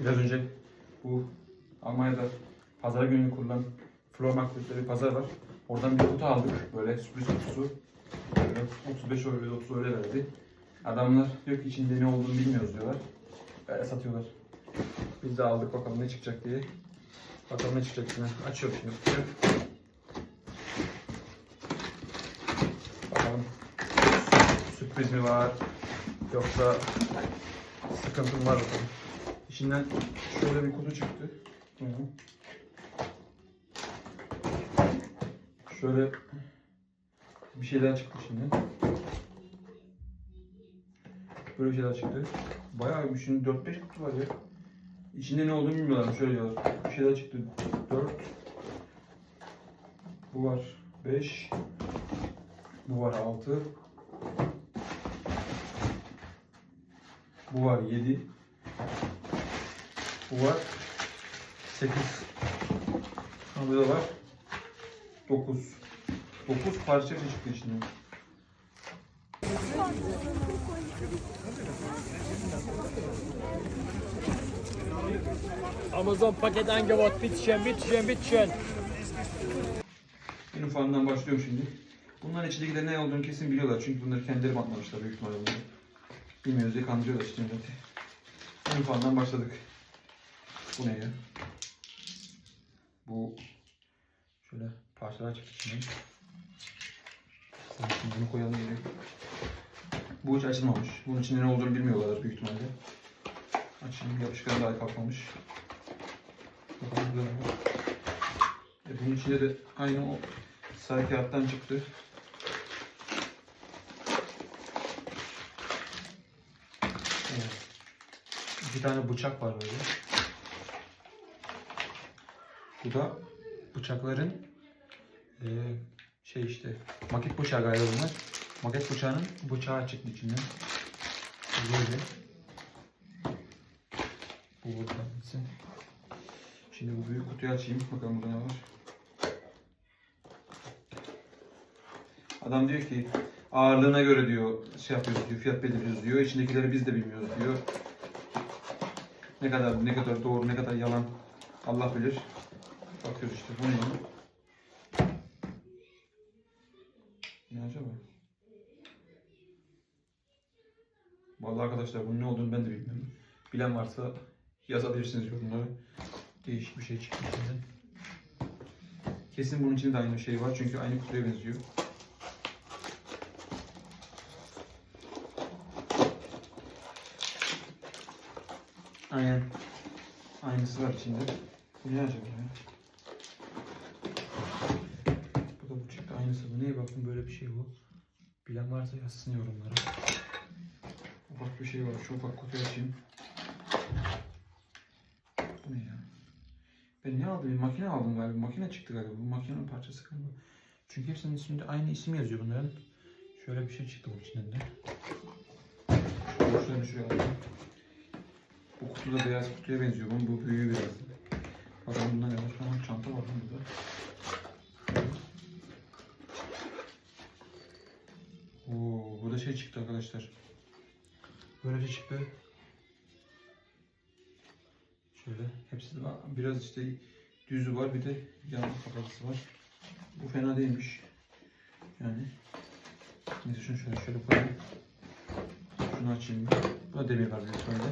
Biraz önce bu Almanya'da pazar günü kurulan Floor Market'te bir pazar var. Oradan bir kutu aldık. Böyle sürpriz kutusu. Böyle 35 euro ya da 30 euro verdi. Adamlar diyor ki içinde ne olduğunu bilmiyoruz diyorlar. Böyle satıyorlar. Biz de aldık bakalım ne çıkacak diye. Bakalım ne çıkacak içine. Açıyorum şimdi kutuyu. Bakalım sürpriz mi var yoksa sıkıntı mı var bakalım. İçinden şöyle bir kutu çıktı. Hı hı. Şöyle bir şeyler çıktı şimdi. Böyle bir şeyler çıktı. Bayağı bir şimdi 4-5 kutu var ya. İçinde ne olduğunu bilmiyorlar. Şöyle diyorlar. Bir şeyler çıktı. 4 Bu var 5 Bu var 6 Bu var 7 Bu var 8 Ha burada var 9 9 parça çıktı içinden. Amazon Paketangebot bitteschön, bitteschön, bitteschön. En ufağından başlıyorum şimdi. Bunların içindekilerin ne olduğunu kesin biliyorlar. Çünkü bunları kendileri bantlamışlar büyük ihtimalle. Bilmiyoruz diye kandırıyorlar işte milleti. En ufağından başladık. Bu ne ya? Bu şöyle parçalar çıktı. Şimdi bunu koyalım yere. Bu hiç açılmamış. Bunun içinde ne olduğunu bilmiyorlar büyük ihtimalle. Açayım yapışkan daha kalkmamış. Bakalım ne var. E bunun içinde de aynı o sarı kağıttan çıktı. Evet. İki tane bıçak var böyle. Bu da bıçakların eee, şey işte maket bıçağı galiba bunlar. Maket bıçağının bıçağı çıktı içinden. Böyle. Bu buradan gitsin. Şimdi bu büyük kutuyu açayım. Bakalım burada ne var. Adam diyor ki ağırlığına göre diyor şey yapıyoruz diyor, fiyat belirliyoruz diyor. İçindekileri biz de bilmiyoruz diyor. Ne kadar ne kadar doğru ne kadar yalan Allah bilir. Bakıyoruz işte bu ne? ya? Ne acaba? Vallahi arkadaşlar bunun ne olduğunu ben de bilmiyorum. Bilen varsa yazabilirsiniz yorumlara. Değişik bir şey çıktı içinden. Kesin bunun içinde de aynı şey var çünkü aynı kutuya benziyor. Aynen. Aynısı var içinde. Bu ne acaba ya? Bu da bu çıktı aynısı. Bu neye bakın böyle bir şey bu. Bilen varsa yazsın yorumlara. Ufak bir şey var. Şu ufak kutuyu açayım. Bu ne ya? Ben ne aldım? Bir makine aldım galiba. Makine çıktı galiba. Bu makinenin parçası galiba. Çünkü hepsinin üstünde aynı isim yazıyor bunların. Şöyle bir şey çıktı bunun içinden de. Şöyle şuraya alayım. Bu kutu da beyaz kutuya benziyor. Bu büyüğü biraz. Bakalım bunda ne? Tamam çanta var burada. Oo, burada şey çıktı arkadaşlar. Böyle bir şey çıktı. Şöyle hepsi de var. Biraz işte düzü var bir de yan kapatısı var. Bu fena değilmiş. Yani neyse şunu şöyle şöyle koyayım. Şunu açayım. Bu da demir var bir şöyle.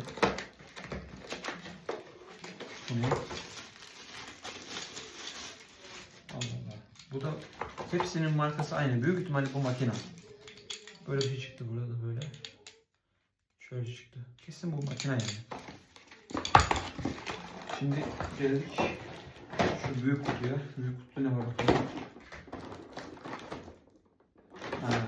Allah Allah. Bu da hepsinin markası aynı. Büyük ihtimalle bu makine. Böyle bir şey çıktı burada da böyle. Şöyle çıktı. Kesin bu makine yani. Şimdi geldik şu büyük kutuya. Büyük kutuda ne var bakalım. Ha.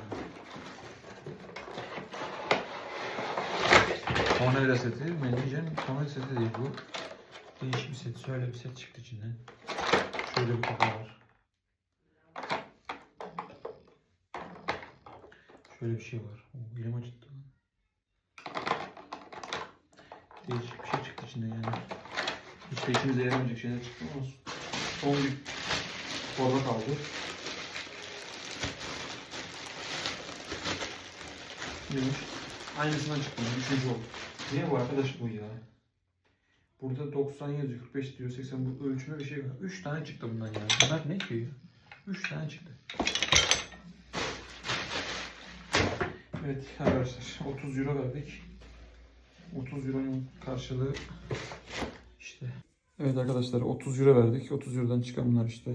Tornavida seti. Menajen tornavida seti değil bu. Değişik bir set. Şöyle bir set çıktı içinden. Şöyle bir kafa var. Şöyle bir şey var. Oo, elim acıttı. lan. Değişik bir şey çıktı içinden yani. Hiç de işimize yaramayacak şeyler çıktı ama son bir torba kaldı. Neymiş? Aynısından çıktı. Üçüncü oldu. Niye bu arkadaş bu ya? Burada 90 yazıyor, 45 diyor, 80 bu ölçüme bir şey var. 3 tane çıktı bundan yani. Bunlar ne ki ya? 3 tane çıktı. Evet arkadaşlar 30 euro verdik. 30 euronun karşılığı işte. Evet arkadaşlar 30 euro verdik. 30 eurodan çıkan bunlar işte.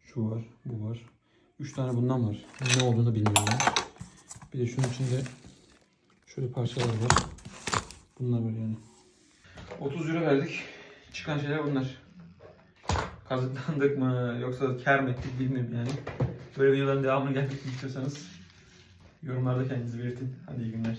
Şu var, bu var. 3 tane bundan var. Ne olduğunu bilmiyorum. Bir de şunun içinde şöyle parçalar var. Bunlar var yani. 30 euro verdik. Çıkan şeyler bunlar. Kazıklandık mı yoksa kar mı ettik bilmiyorum yani. Böyle videoların devamını gelmek istiyorsanız yorumlarda kendinizi belirtin. Hadi iyi günler.